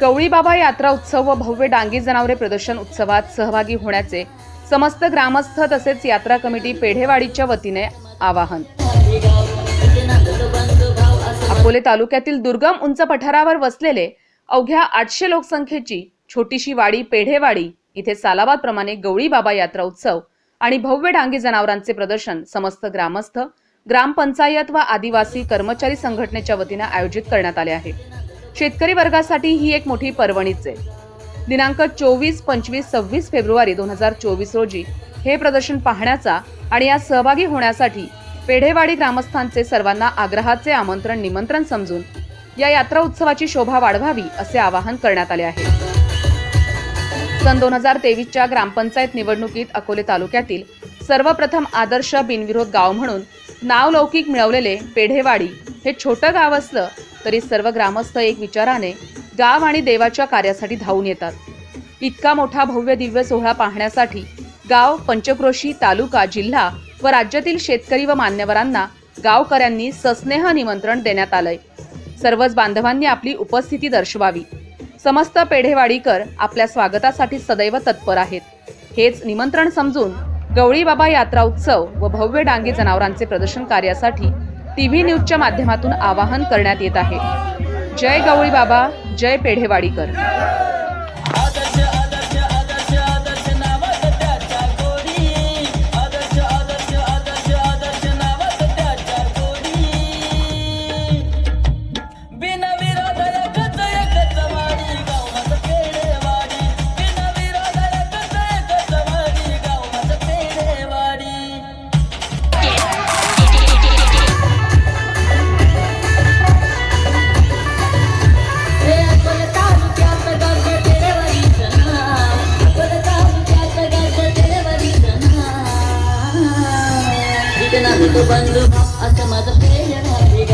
गवळीबाबा यात्रा उत्सव व भव्य डांगी जनावरे प्रदर्शन उत्सवात सहभागी होण्याचे समस्त ग्रामस्थ तसेच यात्रा कमिटी पेढेवाडीच्या वतीने आवाहन. अकोले तालुक्यातील दुर्गम उंच पठारावर वसलेले अवघ्या आठशे लोकसंख्येची छोटीशी वाडी पेढेवाडी इथे सालाबादप्रमाणे गवळीबाबा गवळी बाबा यात्रा उत्सव आणि भव्य डांगी जनावरांचे प्रदर्शन समस्त ग्रामस्थ ग्रामपंचायत व आदिवासी कर्मचारी संघटनेच्या वतीने आयोजित करण्यात आले आहे. शेतकरी वर्गासाठी ही एक मोठी पर्वणीच आहे. दिनांक चोवीस पंचवीस सव्वीस फेब्रुवारी दोन हजार चोवीस रोजी हे प्रदर्शन पाहण्याचा आणि यात सहभागी होण्यासाठी पेढेवाडी ग्रामस्थांचे सर्वांना आग्रहाचे आमंत्रण निमंत्रण समजून या यात्रा उत्सवाची शोभा वाढवावी असे आवाहन करण्यात आले आहे. सन दोन हजार तेवीसच्या ग्रामपंचायत निवडणुकीत अकोले तालुक्यातील सर्वप्रथम आदर्श बिनविरोध गाव म्हणून नाव लौकिक मिळवलेले पेढेवाडी हे छोटं गाव असलं तरी सर्व ग्रामस्थ एक विचाराने गाव आणि देवाच्या कार्यासाठी धावून येतात. इतका मोठा भव्य दिव्य सोहळा पाहण्यासाठी गाव पंचक्रोशी तालुका जिल्हा व राज्यातील शेतकरी व मान्यवरांना गावकऱ्यांनी सस्नेह निमंत्रण देण्यात आलंय. सर्वच बांधवांनी आपली उपस्थिती दर्शवावी. समस्त पेढेवाडीकर आपल्या स्वागतासाठी सदैव तत्पर आहेत. हेच निमंत्रण समजून गवळीबाबा यात्रा उत्सव व भव्य डांगी जनावरांचे प्रदर्शन कार्यासाठी टीव्ही न्यूजच्या माध्यमातून आवाहन करण्यात येत आहे. जय गवळी बाबा जय पेढेवाडीकर. ಬಂದು ಅಸಮದ ಪ್ರೇಯನ ಹರಿಗ.